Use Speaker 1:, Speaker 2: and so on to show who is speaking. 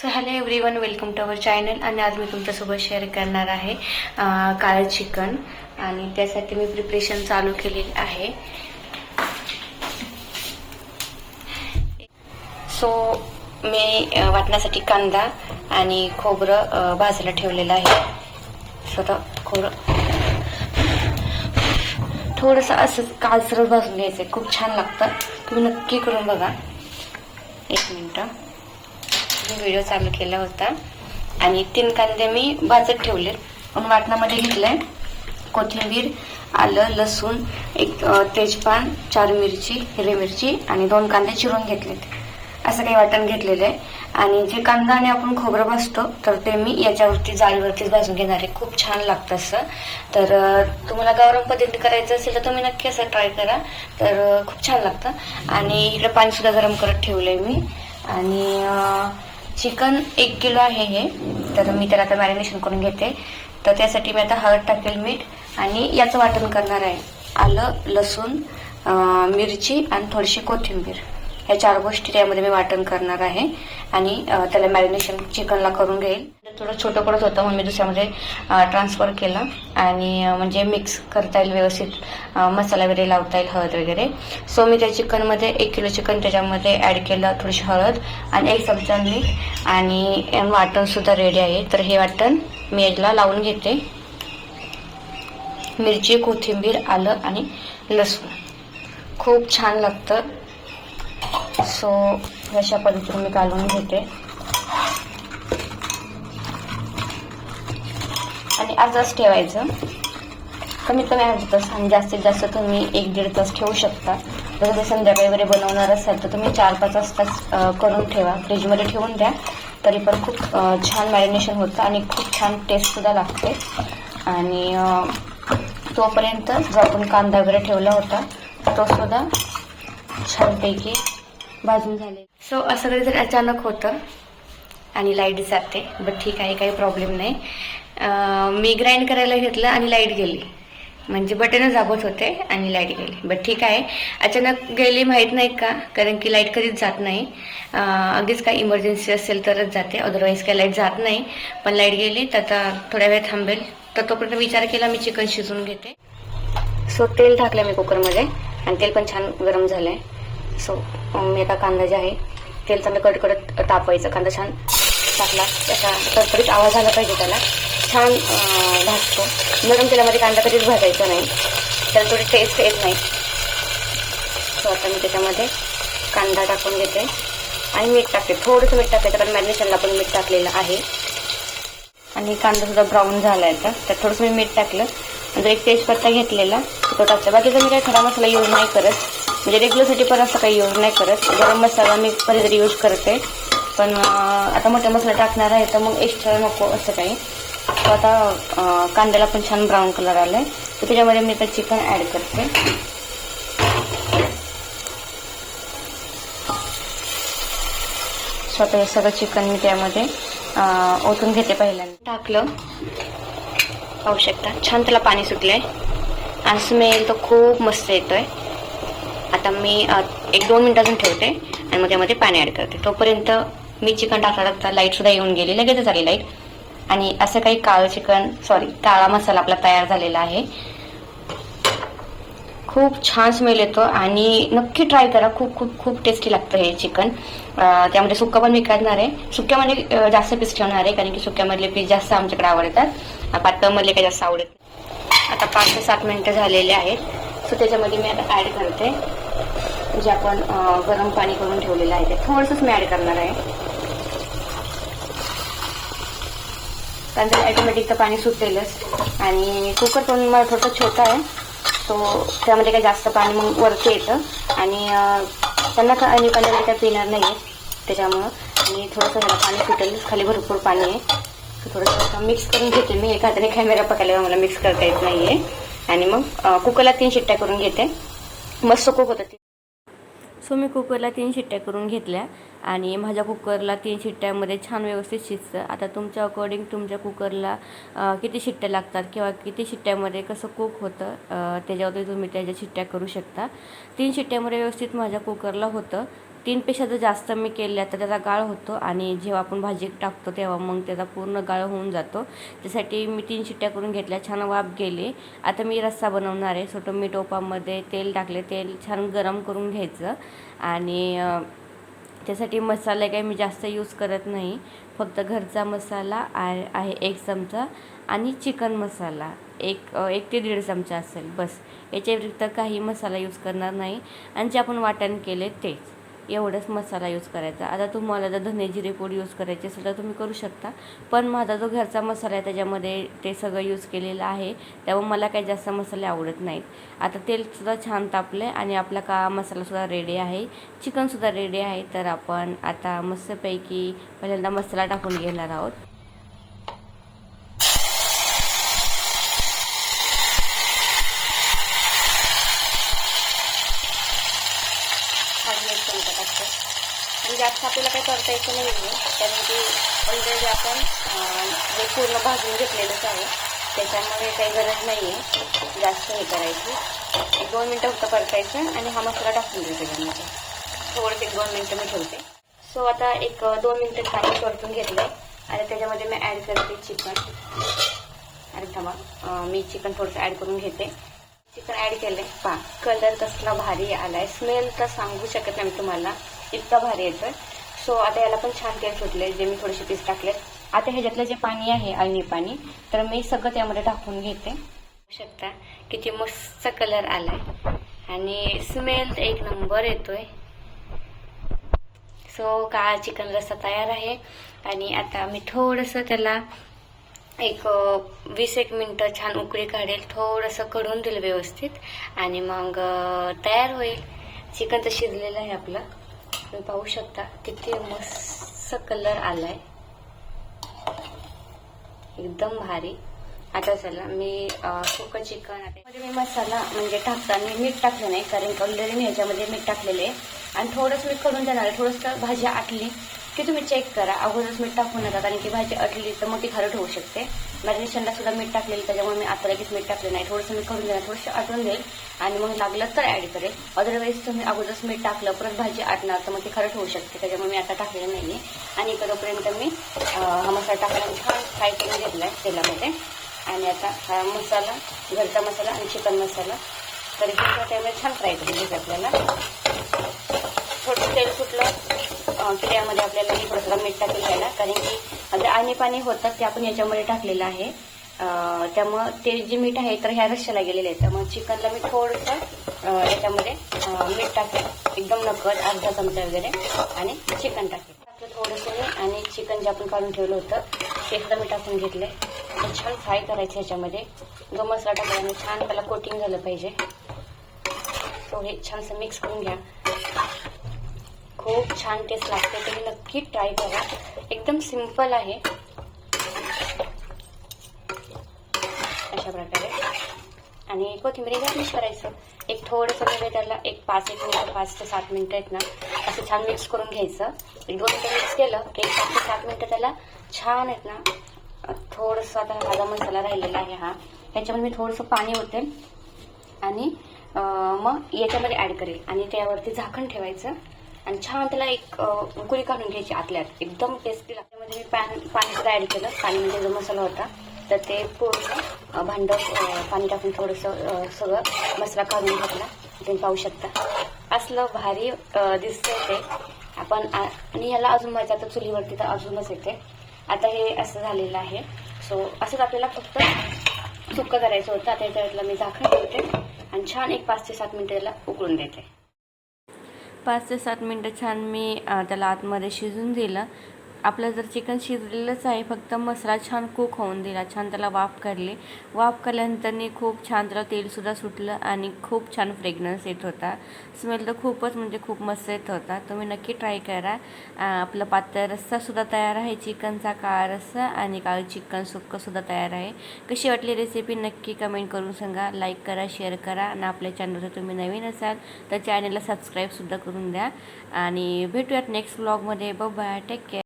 Speaker 1: So hello every one welcome to our channel आणि आज मी तुमच्यासोबत शेअर करणार आहे काळ काळं चिकन. आणि त्यासाठी मी प्रिपरेशन चालू केलेली आहे. सो मी वाटण्यासाठी कांदा आणि खोबरं भाजायला ठेवलेलं आहे. स्वतः खोबरं. थोडंसं असं कालसर भाजून घ्यायचं आहे खूप छान लागतं. तुम्ही नक्की करून बघा. एक मिनटं. मी व्हिडिओ चालू केला होता. आणि तीन कांदे मी भाजत ठेवले पण वाटणामध्ये घेतलंय कोथिंबीर आलं लसूण एक तेजपान चार मिरची हिरवी मिरची आणि दोन कांदे चिरून घेतलेत. असं काही वाटण घेतलेलं आहे. आणि जे कांदा आणि आपण खोबरं भाजतो तर ते मी याच्यावरती जाळीवरतीच भाजून घेणार आहे. खूप छान लागतं असं. तर तुम्हाला गावरान पद्धतीने करायचं असेल तर तुम्ही नक्की असं ट्राय करा. तर खूप छान लागतं. आणि इकडे पाणीसुद्धा गरम करत ठेवलं आहे मी. आणि चिकन एक किलो आहे हे. तर मी त्याला आता मॅरिनेशन करून घेते. तर त्यासाठी मी आता हळद टाकेल मीठ आणि याचं वाटण करणार आहे. आलं लसूण मिरची आणि थोडीशी कोथिंबीर. ह्या चार गोष्टी त्यामध्ये मी वाटण करणार आहे. आणि त्याला मॅरिनेशन चिकनला करून घेईल. थोडं छोटं पडत होतं म्हणून मी दुसऱ्यामध्ये ट्रान्सफर केलं. आणि म्हणजे मिक्स करता येईल व्यवस्थित मसाला वगैरे लावता येईल हळद वगैरे. सो मी त्या चिकनमध्ये एक किलो चिकन त्याच्यामध्ये ॲड केलं थोडीशी हळद आणि एक चमचा मीठ आणि वाटणसुद्धा रेडी आहे. तर हे वाटण मी याला लावून घेते. मिरची कोथिंबीर आलं आणि लसूण. खूप छान लागतं. सो अशा पद्धतीने मी काढून घेते. आणि आजच ठेवायचं. कमीत कमी अर्धा तास आणि जास्तीत जास्त तुम्ही एक दीड तास ठेवू शकता. जर ते संध्याकाळी वगैरे बनवणार असाल तर तुम्ही चार पाच तास करून ठेवा. फ्रीजमध्ये ठेवून द्या. तरी पण खूप छान मॅरिनेशन होतं आणि खूप छान टेस्टसुद्धा लागते. आणि तोपर्यंत जो आपण कांदा वगैरे ठेवला होता तो सुद्धा छानपैकी भाजून झाले. सो असं कधी जर अचानक होतं आणि लाइट जाते बट ठीक आहे काही प्रॉब्लेम नाही. मी ग्राइंड करायला घेतलं आणि लाइट गेली. म्हणजे बटनच दाबत होते आणि लाइट गेली. बट ठीक आहे. अचानक गेली माहीत नाही का? कारण की लाइट कधीच जात नाही. अगदीच काही इमर्जन्सी असेल तरच जाते. अदरवाईज काय लाइट जात नाही. पण लाइट गेली तर आता थोड्या वेळ थांबेल. तर तोपर्यंत विचार केला मी चिकन शिजवून घेते. सो तेल टाकलं मी कुकरमध्ये. आणि तेल पण छान गरम झालं आहे सो मी आता कांदा जे आहे तेल चांगलं कडकडत तापवायचं. कांदा छान टाकला. त्याचा कडकडीत आवाज आला पाहिजे त्याला. छान भाजतो. नरम तेलामध्ये कांदा कधीच भाजायचा नाही. त्याला थोडी टेस्ट येत नाही. सो आता मी त्याच्यामध्ये कांदा टाकून घेते. आणि मीठ टाकते. थोडंसं मीठ टाकायचं कारण मॅरिनेशनला पण मीठ टाकलेलं आहे. आणि कांदासुद्धा ब्राऊन झाला आहे तर त्यात थोडंसं मी मीठ टाकलं. नंतर एक तेजपत्ता घेतलेला तो टाकतो. बाकीचा मी काही खडा मसाला यूज नाही करत. म्हणजे रेग्युलरसाठी पण असं काही यूज नाही करत. गरम मसाला मी कधीतरी यूज करते. पण आता मोठा मसाला टाकणार आहे तर मग एक्स्ट्रा नको असं काही. आता कांद्याला पण छान ब्राऊन कलर आला आहे तर त्याच्यामध्ये मी आता चिकन ॲड करते. स्वतः सगळं चिकन मी त्यामध्ये ओतून घेते पहिल्यांदा. टाकलं. पाहू शकता. छान त्याला पाणी सुटलंय. आणि स्मेल तर खूप मस्त येतोय. आता मी एक दोन मिनिटं अजून ठेवते आणि मग त्यामध्ये पाणी ॲड करते. तोपर्यंत मी चिकन टाकता टाकता लाईटसुद्धा येऊन गेली. लगेचच आली लाइट आणि असं काही काळं चिकन सॉरी काळा मसाला आपला तयार झालेला आहे. खूप छान स्मेल येतो आणि नक्की ट्राय करा. खूप खूप खूप टेस्टी लागतं हे चिकन त्यामध्ये सुक्का पण मी करणार आहे सुक्यामध्ये जास्त पीस ठेवणार आहे कारण की सुक्यामधले पीस जास्त आमच्याकडे आवडतात. पातळमधले काही जास्त आवडत आता पाच ते सात मिनटं झालेले आहेत. सो त्याच्यामध्ये मी आता ॲड करते. जे आपण गरम पाणी करून ठेवलेलं आहे ते. थोडंसंच मी ॲड करणार आहे. कारण त्याला ॲटोमॅटिक तर पाणी सुटेलच. आणि कुकर पण मला थोडं छोटा आहे. तो त्यामध्ये काही जास्त पाणी मग वरती येतं. आणि त्यांना का आणि पाण्यामध्ये काही पिणार नाही आहे त्याच्यामुळं आणि थोडंसं ह्याला पाणी सुटेल. खाली भरपूर पाणी आहे. थोडंसं मिक्स करून घेते मी. एका हाताने कॅमेरा पकडल्यावर मला मिक्स करता येत नाही आहे आणि मग कुकरला तीन शिट्ट्या करून घेते. मस्त कुक होतं सो मी कुकरला तीन शिट्ट्या करून घेतल्या आणि माझ्या कुकरला तीन शिट्ट्यामध्ये छान व्यवस्थित शिजतं. आता तुमच्या अकॉर्डिंग तुमच्या कुकरला किती शिट्ट्या लागतात किंवा किती शिट्ट्यामध्ये कसं कुक होतं त्याच्यावरती तुम्ही त्याच्या शिट्ट्या करू शकता. तीन शिट्ट्यामध्ये व्यवस्थित माझ्या कुकरला होतं. तीनपेक्षा जर जास्त मी केल्या तर त्याचा गाळ होतो आणि जेव्हा आपण भाजी टाकतो तेव्हा मग त्याचा पूर्ण गाळ होऊन जातो. त्यासाठी मी तीन शिट्ट्या करून घेतल्या छान वाफ गेली. आता मी रस्सा बनवणार आहे सो मी टोपामध्ये तेल टाकले तेल छान गरम करून घ्यायचं. आणि त्यासाठी मसाले काही मी जास्त यूज करत नाही. फक्त घरचा मसाला आहे आहे एक चमचा आणि चिकन मसाला. एक एक ते दीड चमचा असेल बस. याच्या व्यतिरिक्त काही मसाला यूज करणार नाही. आणि जे आपण वाटण केले तेच. एवढंच मसाला यूज करायचा. आता तुम्हाला जर धने जिरे पूड यूज करायची असेल तर तुम्ही करू शकता. पण माझा जो घरचा मसाला आहे त्याच्यामध्ये ते सगळं यूज केलेलं आहे. त्यामुळे मला काही जास्त मसाले आवडत नाहीत. आता तेलसुद्धा छान तापलं आहे आणि आपला का मसालासुद्धा रेडी आहे. चिकनसुद्धा रेडी आहे. तर आपण आता मस्तपैकी पहिल्यांदा मसाला टाकून घेणार आहोत एक चमचा टाकतो आणि जास्त आपल्याला असं नाही आहे कारण की ऑलरेडी आपण जे हे पूर्ण भाजून घेतलेलंच आहे. त्याच्यामुळे काही गरज नाही आहे जास्त हे करायची. एक दोन मिनटं फक्त परतायचं आणि हा मसाला टाकून देऊ त्याच्यामध्ये थोडंसं एक दोन मिनटं मी ठेवते. सो आता एक दोन मिनटं पाणी परतून घेतलं आणि त्याच्यामध्ये मी ॲड करते चिकन अरे थांबा. मी चिकन थोडंसं ॲड करून घेते. चिकन ॲड केलंय. पा कलर कसला भारी आलाय. स्मेल तर सांगू शकत नाही मी तुम्हाला. इतका भारी येतोय. सो आता याला पण छान तेल सुटले जे मी थोडेसे पीस टाकले आता ह्याच्यातलं जे पाणी आहे अळणी पाणी तर मी सगळं त्यामध्ये टाकून घेते. शकता किती मस्त कलर आलाय. आणि स्मेल एक नंबर येतोय. सो काळा चिकन रस्सा तयार आहे. आणि आता मी थोडंसं त्याला एक वीस एक मिनटं छान उकळी काढेल. थोडंसं कढून देईल व्यवस्थित. आणि मग तयार होईल. चिकन तर शिजलेलं आहे आपलं. तुम्ही पाहू शकता किती मस्त कलर आलाय. एकदम भारी. आता चला मी सुक चिकनमध्ये मी मसाला म्हणजे टाकताना मीठ टाकलं नाही कारण ऑलरेडी मी ह्याच्यामध्ये मीठ टाकलेले आहे. आणि थोडंसं मीठ करून देणार थोडंसं भाजी आटली. की तुम्ही चेक करा. अगोदरच मीठ टाकून नका कारण की भाजी अटली तर मग ती खारट होऊ शकते. मॅरिनेशनला सुद्धा मीठ टाकलेलं त्याच्यामुळे मी आता लगेच मीठ टाकलं नाही. थोडंसं मी करून देणार थोडंसं आटून देईल आणि मग लागलं तर ऍड करेल. अदरवाईज तुम्ही अगोदरच मीठ टाकलं परत भाजी आटणार तर मग ती खरंच होऊ शकते. त्याच्यामुळे मी आता टाकलेलं नाहीये. आणि तोपर्यंत मी हा मसाला टाकला छान फ्राय करून घेतलाय तेलामध्ये. आणि आता हा मसाला घरचा मसाला आणि चिकन मसाला. तर हे छान फ्राय करून घ्यायचं आपल्याला. थोडं तेल सुटलं अं, आपल्याला हे थोडंसं मीठ टाकून घ्यायला कारण की जे आणीपाणी होतं ते आपण याच्यामध्ये टाकलेलं आहे. त्यामुळं ते जे मीठ आहे तर ह्या रश्श्याला गेलेलं आहे त्यामुळे चिकनला मी थोडंसं याच्यामध्ये मीठ टाकेल. एकदम नकद अर्धा चमचा वगैरे. आणि चिकन टाकेल. टाकलं थोडंसं मी आणि चिकन जे आपण काढून ठेवलं होतं ते सुद्धा मी टाकून घेतलंय छान फ्राय करायचं ह्याच्यामध्ये जो मसाला टाकल्याने छान त्याला कोटिंग झालं पाहिजे. सो हे छानसं मिक्स करून घ्या. खूप छान टेस्ट लागते. तुम्ही नक्की ट्राय करा. एकदम सिंपल आहे. अशा प्रकारे. आणि कोथिंबीर गार्निश करायचं. एक थोडंसं म्हणजे त्याला एक पाच एक मिनटं पाच ते सात मिनटं आहेत ना असं छान मिक्स करून घ्यायचं. एक दोन मिनिटं मिक्स केलं की एक पाच ते सात मिनटं त्याला छान आहेत ना थोडंसं आता माझा मसाला राहिलेला आहे हा ह्याच्यामध्ये मी थोडंसं पाणी ओतेल आणि मग याच्यामध्ये ऍड करेल. आणि त्यावरती झाकण ठेवायचं. आणि छान त्याला एक अं, उकळी काढून घ्यायची आतल्यात. एकदम टेस्टी लागते. त्यामध्ये मी पॅन पाणी सुद्धा ऍड केलं. पाणी म्हणजे जो मसाला होता तर ते पूर्ण भांडं पाणी टाकून थोडंसं सगळं मसाला काढून घेतला. तुम्ही पाहू शकता. असलं भारी दिसतंय ते. आपण आणि ह्याला अजून माझ्या आता चुलीवरती तर अजूनच येते. आता हे असं झालेलं आहे. सो असंच आपल्याला फक्त सुक्क करायचं होतं. आता याच्यातलं मी झाकण ठेवते. आणि छान एक पाच ते सात मिनिटं त्याला उकळून देते. पाच ते सात मिनटं छान मी त्याला आतमध्ये शिजून दिलं. आपलं जर चिकन शिजलेलंच आहे फक्त मसाला छान कुक होऊन दिला. छान त्याला वाफ काढली. वाफ काढल्यानंतरनी खूप छान त्याला तेलसुद्धा सुटलं आणि खूप छान फ्रेग्रन्स येत होता. स्मेल तर खूपच म्हणजे खूप मस्त येत होता. तुम्ही नक्की ट्राय करा. आपलं पातळ रस्सासुद्धा तयार आहे. चिकनचा काळा रस्सा आणि काळं चिकन सुक्कंसुद्धा तयार आहे. कशी वाटली रेसिपी नक्की कमेंट करून सांगा. लाईक करा शेअर करा आणि आपल्या चॅनलवर तुम्ही नवीन असाल तर चॅनलला सबस्क्राईबसुद्धा करून द्या. आणि भेटूयात नेक्स्ट ब्लॉगमध्ये बाय टेक केअर